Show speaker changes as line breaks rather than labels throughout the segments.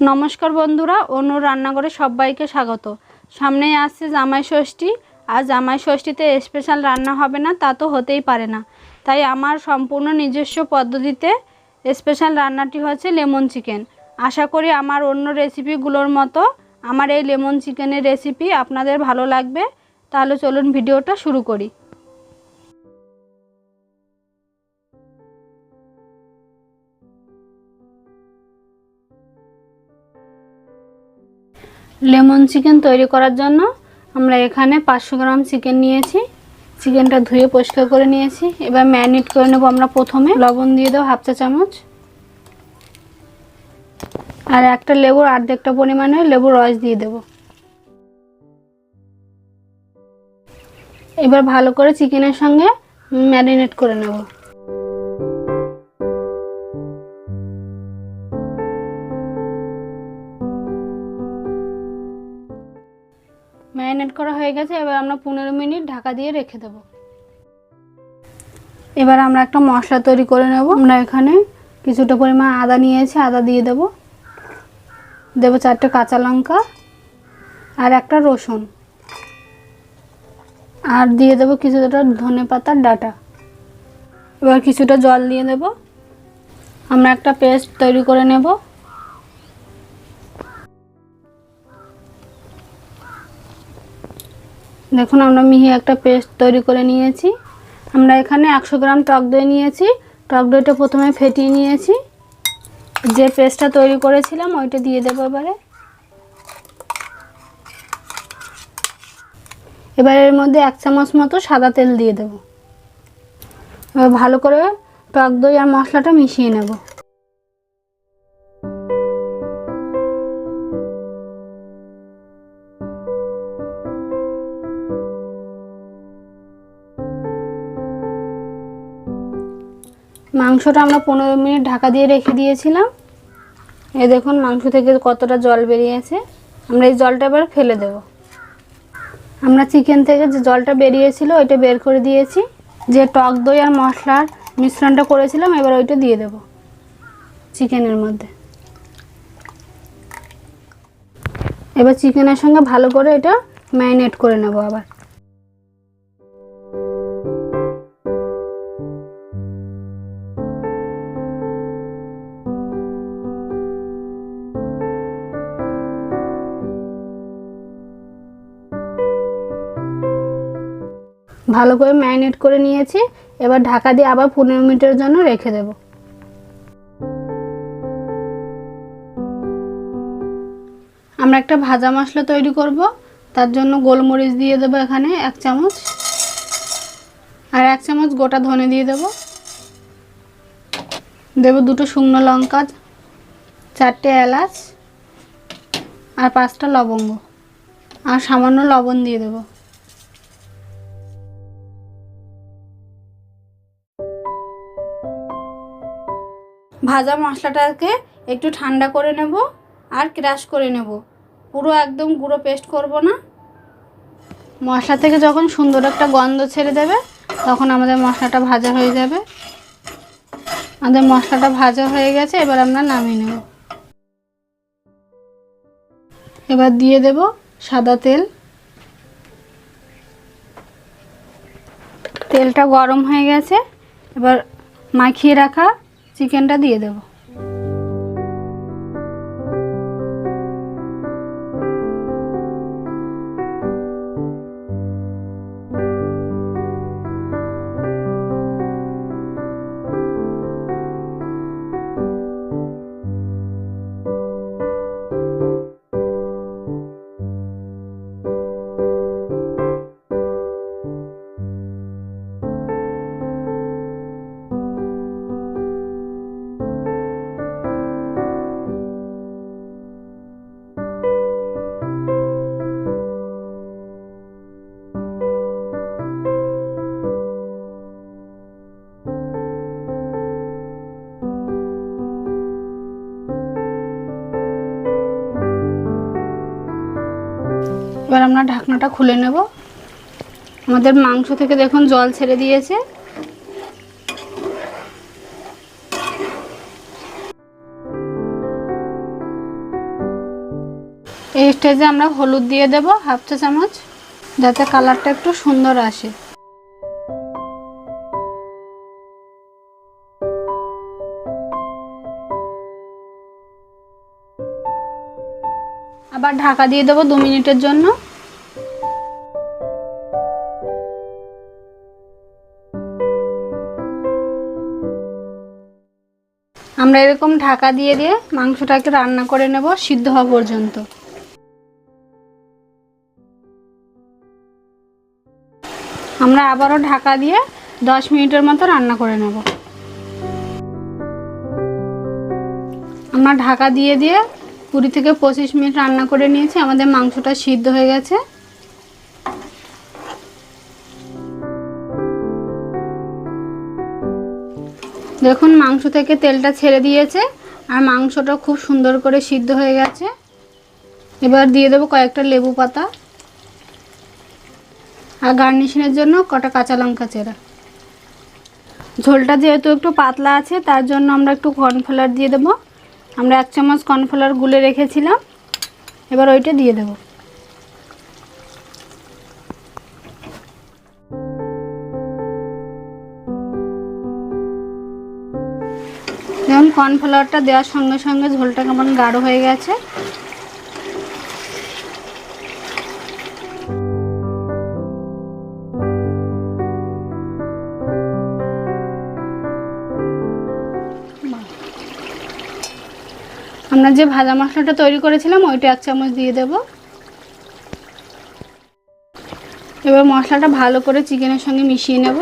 নমস্কার বন্ধুরা অন্য রান্নাঘরে সবাইকে স্বাগত। সামনেই আসছে জামাই ষষ্ঠী, আর জামাই ষষ্ঠীতে স্পেশাল রান্না হবে না, তা তো হতেই পারে না। তাই আমার সম্পূর্ণ নিজস্ব পদ্ধতিতে স্পেশাল রান্নাটি হচ্ছে লেমন চিকেন। আশা করি আমার অন্য রেসিপিগুলোর মতো আমার এই লেমন চিকেনের রেসিপি আপনাদের ভালো লাগবে। তাহলে চলুন ভিডিওটা শুরু করি। লেমন চিকেন তৈরি করার জন্য আমরা এখানে পাঁচশো গ্রাম চিকেন নিয়েছি। চিকেনটা ধুয়ে পরিষ্কার করে নিয়েছি। এবার ম্যারিনেট করে নেব আমরা প্রথমে। লবণ দিয়ে দেবো হাফ চা চামচ। আর একটা লেবুর অর্ধেকটা পরিমাণে লেবুর রস দিয়ে দেব। এবার ভালো করে চিকেনের সঙ্গে ম্যারিনেট করে নেব। হয়ে গেছে, এবার আমরা পনেরো মিনিট ঢাকা দিয়ে রেখে দেব। এবার আমরা একটা মশলা তৈরি করে নেব। আমরা এখানে কিছুটা পরিমাণ আদা নিয়েছি, আদা দিয়ে দেব। দেব চারটে কাঁচা লঙ্কা আর একটা রসুন। আর দিয়ে দেবো কিছুটা ধনে পাতার ডাটা। এবার কিছুটা জল দিয়ে দেব। আমরা একটা পেস্ট তৈরি করে নেব। দেখুন, আমরা মিহি একটা পেস্ট তৈরি করে নিয়েছি। আমরা এখানে একশো গ্রাম টক দই নিয়েছি। টক দইটা প্রথমে ফেটিয়ে নিয়েছি। যে পেস্টটা তৈরি করেছিলাম, ওইটা দিয়ে দেবো এবারে। এবার এর মধ্যে এক চামচ মতো সাদা তেল দিয়ে দেবো। এবার ভালো করে টক দই আর মশলাটা মিশিয়ে নেব। মাংসটা আমরা পনেরো মিনিট ঢাকা দিয়ে রেখে দিয়েছিলাম। এ দেখুন মাংস থেকে কতটা জল বেরিয়েছে। আমরা এই জলটা এবার ফেলে দেব। আমরা চিকেন থেকে যে জলটা বেরিয়েছিল ওইটা বের করে দিয়েছি। যে টক দই আর মশলার মিশ্রণটা করেছিলাম, এবার ওইটা দিয়ে দেব চিকেনের মধ্যে। এবার চিকেনের সঙ্গে ভালো করে এটা ম্যারিনেট করে নেব আবার। ভালো করে ম্যারিনেট করে নিয়েছি। এবার ঢাকা দিয়ে আবার পনেরো মিনিটের জন্য রেখে দেব। আমরা একটা ভাজা মশলা তৈরি করব। তার জন্য গোলমরিচ দিয়ে দেবো এখানে এক চামচ। আর এক চামচ গোটা ধনে দিয়ে দেব। দেব দুটো শুকনো লঙ্কা, চারটে এলাচ, আর পাঁচটা লবঙ্গ। আর সামান্য লবণ দিয়ে দেবো। ভাজা মশলাটাকে একটু ঠান্ডা করে নেব আর ক্রাশ করে নেব। পুরো একদম গুঁড়ো পেস্ট করব না। মশলা থেকে যখন সুন্দর একটা গন্ধ ছেড়ে দেবে, তখন আমাদের মশলাটা ভাজা হয়ে যাবে। আমাদের মশলাটা ভাজা হয়ে গেছে, এবার আমরা নামিয়ে নেব। এবার দিয়ে দেব সাদা তেল। তেলটা গরম হয়ে গেছে। এবার মাখিয়ে রাখা চিকেনটা দিয়ে দেব। এবার আমরা ঢাকনাটা খুলে নেব। আমাদের মাংস থেকে দেখুন জল ছেড়ে দিয়েছে। এই স্টেজে আমরা হলুদ দিয়ে দেব হাফ চা চামচ, যাতে কালারটা একটু সুন্দর আসে। আবার ঢাকা দিয়ে দেবো দু মিনিটের জন্য। আমরা এরকম ঢাকা দিয়ে দিয়ে মাংসটাকে রান্না করে নেব সিদ্ধ হওয়া পর্যন্ত। আমরা আবারও ঢাকা দিয়ে দশ মিনিটের মতো রান্না করে নেব। আমরা ঢাকা দিয়ে দিয়ে কুড়ি থেকে পঁচিশ মিনিট রান্না করে নিয়েছি, আমাদের মাংসটা সিদ্ধ হয়ে গেছে। দেখুন, মাংস থেকে তেলটা ছেড়ে দিয়েছে, আর মাংসটা খুব সুন্দর করে সিদ্ধ হয়ে গেছে। এবার দিয়ে দেবো কয়েকটা লেবু পাতা আর গার্নিশিংয়ের জন্য কটা কাঁচা লঙ্কা চেরা। ঝোলটা যেহেতু একটু পাতলা আছে, তার জন্য আমরা একটু কর্নফ্লাওয়ার দিয়ে দেবো। আমরা এক চামচ কর্নফ্লাওয়ার গুলে রেখেছিলাম। এবার ওইটা দিয়ে দেবো। কর্নফ্লাওয়ারটা দেওয়ার সঙ্গে সঙ্গে ঝোলটা কেমন গাঢ় হয়ে গেছে। আমরা যে ভাজা মশলাটা তৈরি করেছিলাম, ওইটা এক চামচ দিয়ে দেব। এবার মশলাটা ভালো করে চিকেনের সঙ্গে মিশিয়ে নেব।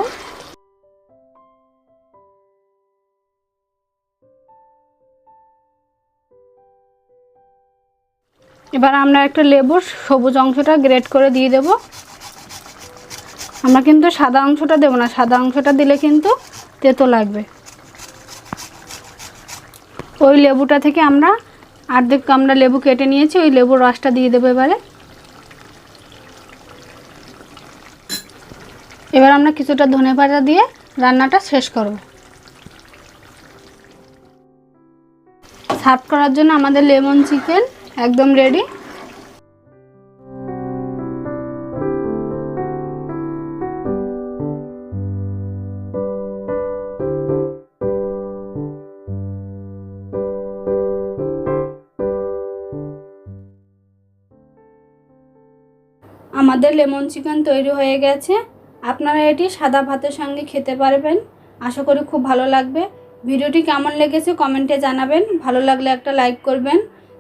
এবার আমরা একটা লেবুর সবুজ অংশটা গ্রেট করে দিয়ে দেব। আমরা কিন্তু সাদা অংশটা দেবো না, সাদা অংশটা দিলে কিন্তু তেতো লাগবে। ওই লেবুটা থেকে আমরা অর্ধেক আমরা লেবু কেটে নিয়েছি, ওই লেবুর রসটা দিয়ে দেবো এবারে। এবার আমরা কিছুটা ধনে পাতা দিয়ে রান্নাটা শেষ করব। সার্ভ করার জন্য আমাদের লেমন চিকেন একদম রেডি আমাদের লেমন চিকেন তৈরি হয়ে গেছে। আপনারা এটি সাদা ভাতের সঙ্গে খেতে পারবেন। আশা করি খুব ভালো লাগবে। ভিডিওটি কেমন লেগেছে কমেন্টে জানাবেন। ভালো লাগলে একটা লাইক করবেন।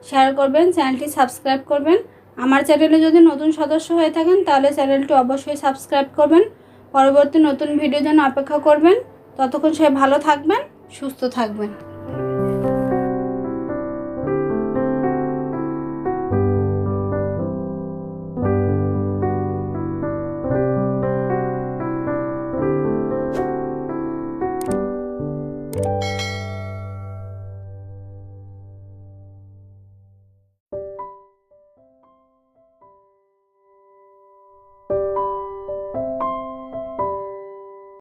শেয়ার করবেন, চ্যানেলটি সাবস্ক্রাইব করবেন। আমার চ্যানেলে যদি নতুন সদস্য হয়ে থাকেন, তাহলে চ্যানেলটি অবশ্যই সাবস্ক্রাইব করবেন। পরবর্তী নতুন ভিডিও যেন অপেক্ষা করবেন। ততক্ষণ সে ভালো থাকবেন, সুস্থ থাকবেন।